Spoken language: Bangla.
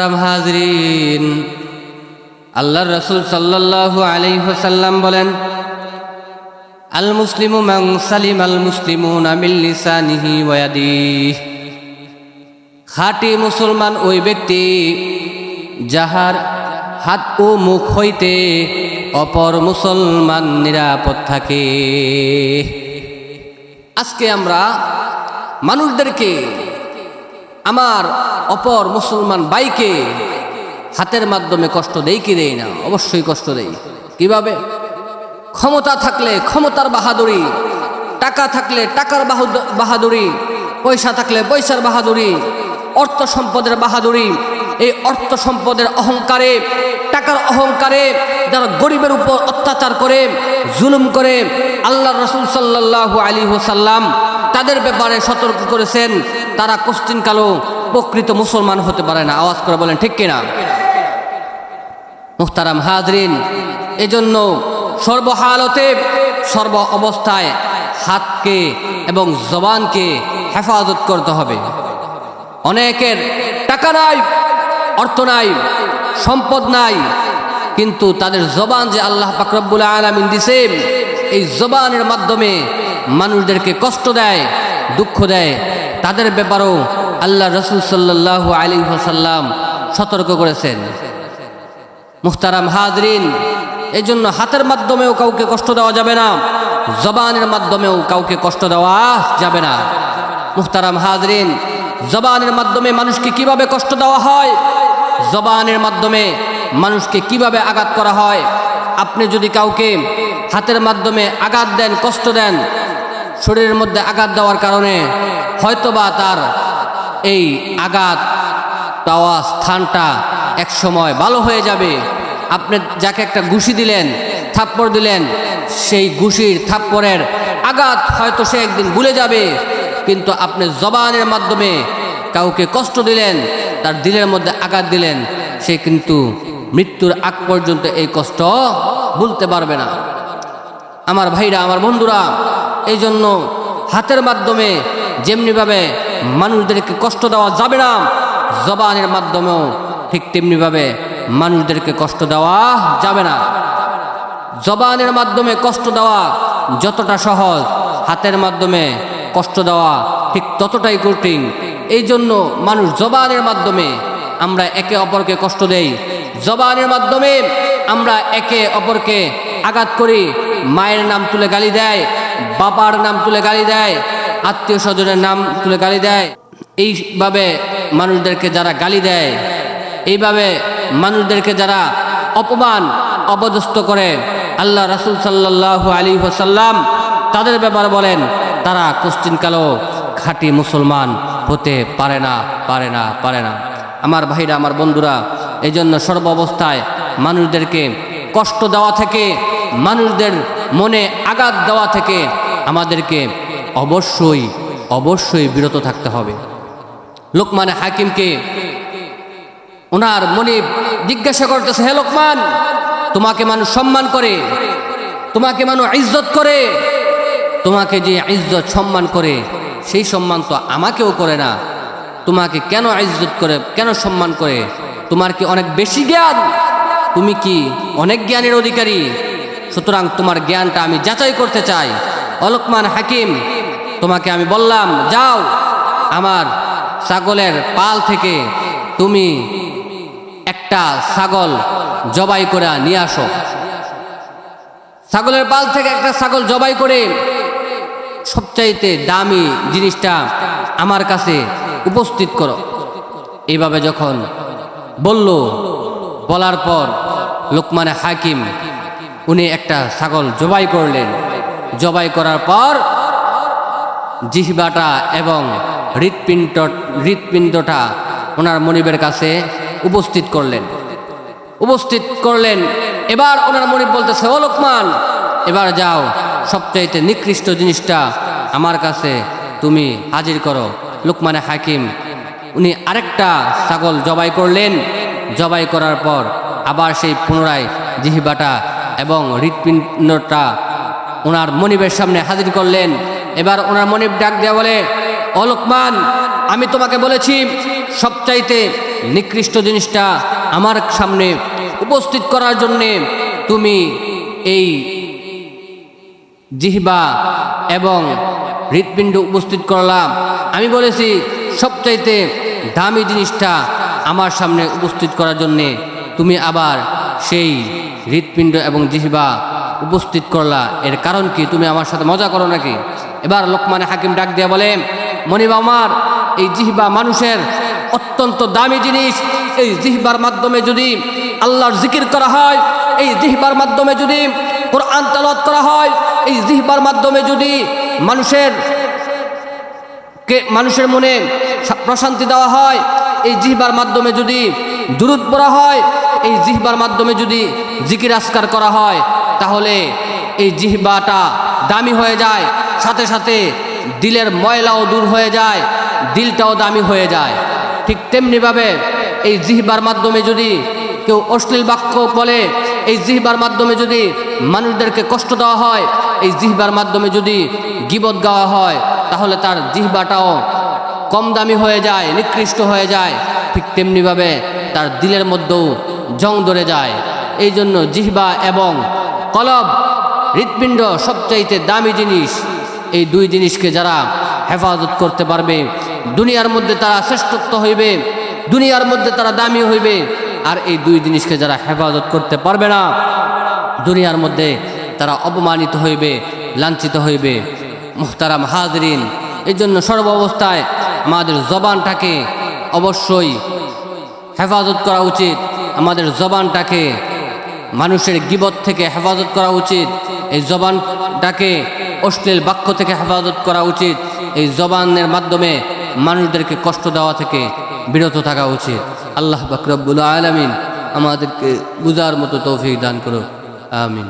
হাজরিন। আল্লাহ রসুল সাল্লাল্লাহু আলাইহি ওয়াসাল্লাম বলেন আল মুসলিমু মান সালিম আল মুসলিমুনা মিন লিসানিহি ওয়া ইয়াদিহি। খাঁটি মুসলমান ওই ব্যক্তি যাহার হাত ও মুখ হইতে অপর মুসলমান নিরাপদ থাকে। আজকে আমরা মানুষদেরকে আমার অপর মুসলমান বাইকে হাতের মাধ্যমে কষ্ট দেই কি দেই না? অবশ্যই কষ্ট দেই। কীভাবে? ক্ষমতা থাকলে ক্ষমতার বাহাদুরি, টাকা থাকলে টাকার বাহাদু- বাহাদুরি, পয়সা থাকলে পয়সার বাহাদুরি, অর্থ সম্পদের বাহাদুরি এই অর্থ সম্পদের অহংকারে, টাকার অহংকারে যারা গরিবের উপর অত্যাচার করে, জুলুম করে আল্লাহ রসুল সাল্লাহ আলী হোসাল্লাম তাদের ব্যাপারে সতর্ক করেছেন, তারা কোশ্চিন কালো প্রকৃত মুসলমান হতে পারে না। আওয়াজ করে বলেন, ঠিক কিনা? মুখতারাম হাজরিন, এজন্য সর্বহালতে, সর্ব অবস্থায় হাতকে এবং জবানকে হেফাজত করতে হবে। অনেকের টাকা নাই অর্থ নাই, সম্পদ নাই, কিন্তু তাদের জবান যে আল্লাহ পাকরব্বুল আলমিন দিছে, এই জবানের মাধ্যমে মানুষদেরকে কষ্ট দেয়, দুঃখ দেয়। তাদের ব্যাপারেও আল্লাহ রসুল সাল্লাহ আলী সাল্লাম সতর্ক করেছেন। মুখতারাম হাজরিন এই জন্য হাতের মাধ্যমেও কাউকে কষ্ট দেওয়া যাবে না, জবানের মাধ্যমেও কাউকে কষ্ট দেওয়া যাবে না। মুখতারাম হাজরিন, জবানের মাধ্যমে মানুষকে কীভাবে কষ্ট দেওয়া হয়? জবানের মাধ্যমে মানুষকে কীভাবে আঘাত করা হয়? আপনি যদি কাউকে হাতের মাধ্যমে আঘাত দেন, কষ্ট দেন, শরীরের মধ্যে আঘাত দেওয়ার কারণে হয়তোবা তার এই আঘাত পাওয়া স্থানটা এক সময় ভালো হয়ে যাবে। আপনি যাকে একটা ঘুষি দিলেন, থাপ্পড় দিলেন, সেই ঘুষির থাপ্পড়ের আঘাত হয়তো সে একদিন ভুলে যাবে, কিন্তু আপনি জবানের মাধ্যমে কাউকে কষ্ট দিলেন, তার দিলের মধ্যে আঘাত দিলেন, সে কিন্তু মৃত্যুর আগ পর্যন্ত এই কষ্ট ভুলতে পারবে না। আমার ভাইরা, আমার বন্ধুরা এই জন্য হাতের মাধ্যমে যেমনিভাবে মানুষদেরকে কষ্ট দেওয়া যাবে না, জবানের মাধ্যমেও ঠিক তেমনিভাবে মানুষদেরকে কষ্ট দেওয়া যাবে না। জবানের মাধ্যমে কষ্ট দেওয়া যতটা সহজ, হাতের মাধ্যমে কষ্ট দেওয়া ঠিক ততটাই কঠিন। এই জন্য মানুষ জবানের মাধ্যমে আমরা একে অপরকে কষ্ট দেই। জবানের মাধ্যমে আমরা একে অপরকে আঘাত করি। মায়ের নাম তুলে গালি দেয়, বাবার নাম তুলে গালি দেয়, আত্মীয় স্বজনের নাম তুলে গালি দেয়। এইভাবে মানুষদেরকে যারা গালি দেয়, এইভাবে মানুষদেরকে যারা অপমান, অপদস্থ করে, আল্লাহ রাসুল সাল্লাহ আলী ওসাল্লাম তাদের ব্যাপারে বলেন, তারা কোশ্চিনকালও খাঁটি মুসলমান হতে পারে না পারে না পারে না। আমার ভাইরা, আমার বন্ধুরা এই জন্য সর্ব অবস্থায় মানুষদেরকে কষ্ট দেওয়া থেকে, মানুষদের মনে আঘাত দেওয়া থেকে আমাদেরকে অবশ্যই অবশ্যই বিরত থাকতে হবে। লোকমানে হাকিমকে ওনার মনে জিজ্ঞাসা করতেছে, হে লোকমান, তোমাকে মানুষ সম্মান করে, তোমাকে মানুষ ইজ্জত করে তোমাকে যে ইজ্জত সম্মান করে, সেই সম্মান তো আমাকেও করে না। তোমাকে কেন ইজ্জত করে, কেন সম্মান করে? তোমার কি অনেক বেশি জ্ঞান? তুমি কি অনেক জ্ঞানের অধিকারী? সুতরাং তোমার জ্ঞানটা আমি যাচাই করতে চাই। অলোকমান হাকিম, তোমাকে আমি বললাম, যাও আমার ছাগলের পাল থেকে তুমি একটা ছাগল জবাই করে নিয়ে আসো। ছাগলের পাল থেকে একটা ছাগল জবাই করে সবচাইতে দামি জিনিসটা আমার কাছে উপস্থিত করো। এইভাবে যখন বলল, বলার পর লোকমানে হাকিম, উনি একটা ছাগল জবাই করলেন। জবাই করার পর জিহবাটা এবং হৃৎপিণ্ড, হৃৎপিণ্ডটা ওনার মনিবের কাছে উপস্থিত করলেন। উপস্থিত করলেন। এবার ওনার মনিব বলতেছে, ও লোকমান, এবার যাও। সবচাইতে নিকৃষ্ট জিনিসটা আমার কাছে তুমি হাজির করো। লোকমানে হাকিম, উনি আরেকটা ছাগল জবাই করলেন। জবাই করার পর আবার সেই পুনরায় জিহিবাটা এবং হৃৎপিণ্ডটা ওনার মনিবের সামনে হাজির করলেন। এবার ওনার মনিব ডাক দেওয়া বলে অলোকমান আমি তোমাকে বলেছি, সবচাইতে নিকৃষ্ট জিনিসটা আমার সামনে উপস্থিত করার জন্যে তুমি এই জিহবা এবং হৃৎপিণ্ড উপস্থিত করলাম। আমি বলেছি, সবচাইতে দামি জিনিসটা আমার সামনে উপস্থিত করার জন্যে তুমি আবার সেই হৃৎপিণ্ড এবং জিহবা উপস্থিত করলা। এর কারণ কি? তুমি আমার সাথে মজা করো নাকি? এবার লোকমানে হাকিম ডাক দিয়ে বলে মনিবা আমার এই জিহবা মানুষের অত্যন্ত দামি জিনিস। এই জিহবার মাধ্যমে যদি আল্লাহর জিকির করা হয়, এই জিহবার মাধ্যমে যদি কোরআন তালাত করা হয়, এই জিহবার মাধ্যমে যদি মানুষের কে, মানুষের মনে প্রশান্তি দেওয়া হয়, এই জিহবার মাধ্যমে যদি দূরত পড়া হয়, এই জিহবার মাধ্যমে যদি জিকির আসকার করা হয়, তাহলে এই জিহবাটা দামি হয়ে যায়, সাথে সাথে দিলের ময়লাও দূর হয়ে যায়, দিলটাও দামি হয়ে যায়। ঠিক তেমনিভাবে এই জিহবার মাধ্যমে যদি কেউ অশ্লীল বাক্য বলে এই জিহবার মাধ্যমে যদি মানুষদেরকে কষ্ট দেওয়া হয়, এই জিহবার মাধ্যমে যদি গিবত গাওয়া হয়, তাহলে তার জিহবাটাও কম দামি হয়ে যায়, নিকৃষ্ট হয়ে যায়। ঠিক তেমনিভাবে তার দিলের মধ্যেও জং ধরে যায়। এই জন্য জিহবা এবং কলব হৃৎপিণ্ড সবচাইতে দামি জিনিস। এই দুই জিনিসকে যারা হেফাজত করতে পারবে, দুনিয়ার মধ্যে তারা শ্রেষ্ঠত্ব হইবে, দুনিয়ার মধ্যে তারা দামি হইবে। আর এই দুই জিনিসকে যারা হেফাজত করতে পারবে না, দুনিয়ার মধ্যে তারা অপমানিত হইবে, লাঞ্ছিত হইবে। মুহতারাম হাজরিন, এই জন্য সর্ব অবস্থায় আমাদের জবানটাকে অবশ্যই হেফাজত করা উচিত। আমাদের জবানটাকে মানুষের গিবত থেকে হেফাজত করা উচিত। এই জবানটাকে অশ্লীল বাক্য থেকে হেফাজত করা উচিত। এই জবানের মাধ্যমে মানুষদেরকে কষ্ট দেওয়া থেকে বিরত থাকা উচিত। আল্লাহ বাকরবুল আলমিন আমাদেরকে বুঝার মতো তৌফিক দান করো আমিন।